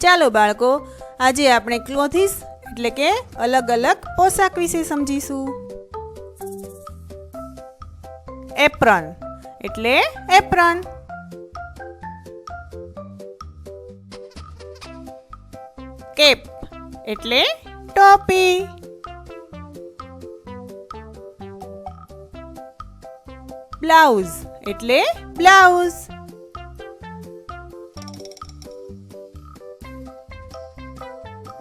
ચાલો બાળકો, આજે આપણે ક્લોથિસ એટલે કે અલગ અલગ પોશાક વિશે સમજીશું. એપ્રન એટલે એપ્રન. કેપ એટલે ટોપી. બ્લાઉઝ એટલે બ્લાઉઝ.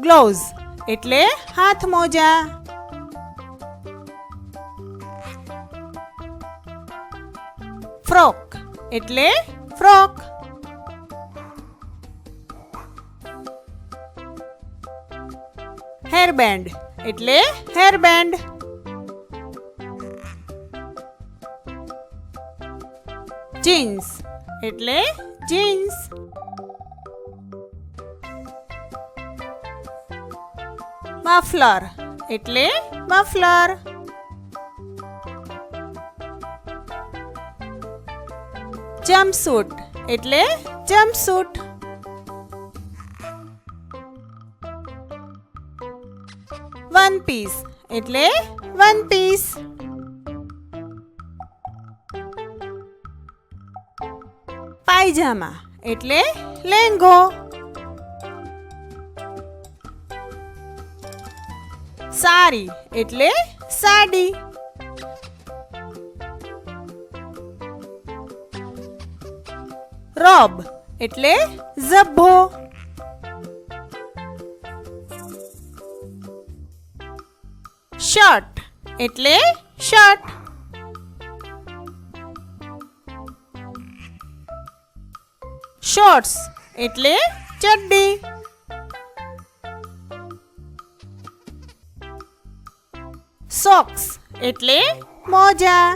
ગ્લોવ્સ એટલે હાથ મોજા. ફ્રોક એટલે ફ્રોક હેરબેન્ડ એટલે હેરબેન્ડ જીન્સ એટલે જીન્સ મફલર એટલે મફલર જમ્પસૂટ એટલે જમ્પસૂટ વન પીસ એટલે વન પીસ પાયજામા એટલે લેંગો સાડી એટલે સાડી રોબ એટલે ઝભ્ભો શર્ટ એટલે શર્ટ શોર્ટ્સ એટલે ચડ્ડી સોક્સ એટલે મોજા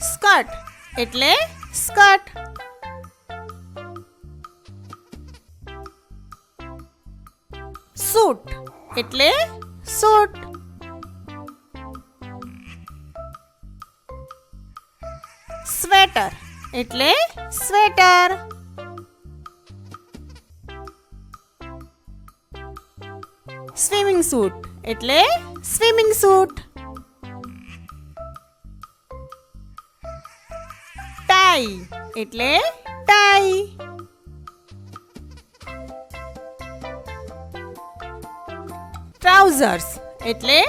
સ્કર્ટ એટલે સ્કર્ટ સૂટ એટલે સૂટ સ્વેટર એટલે સ્વેટર સ્વિમિંગ સૂટ એટલે સ્વિમિંગ સૂટ ટાઈ એટલે ટાઈ ટ્રાઉઝર્સ એટલે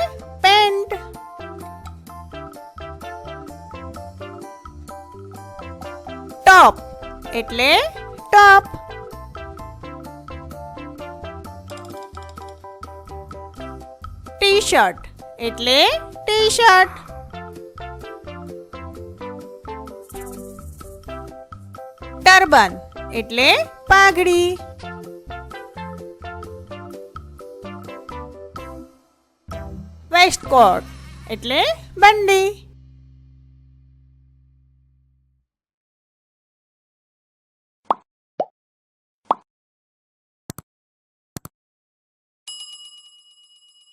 પેન્ટ ટોપ એટલે ટોપ શર્ટ એટલે ટી શર્ટ ટર્બન. એટલે પાઘડી. વેસ્ટકોટ. એટલે બંડી.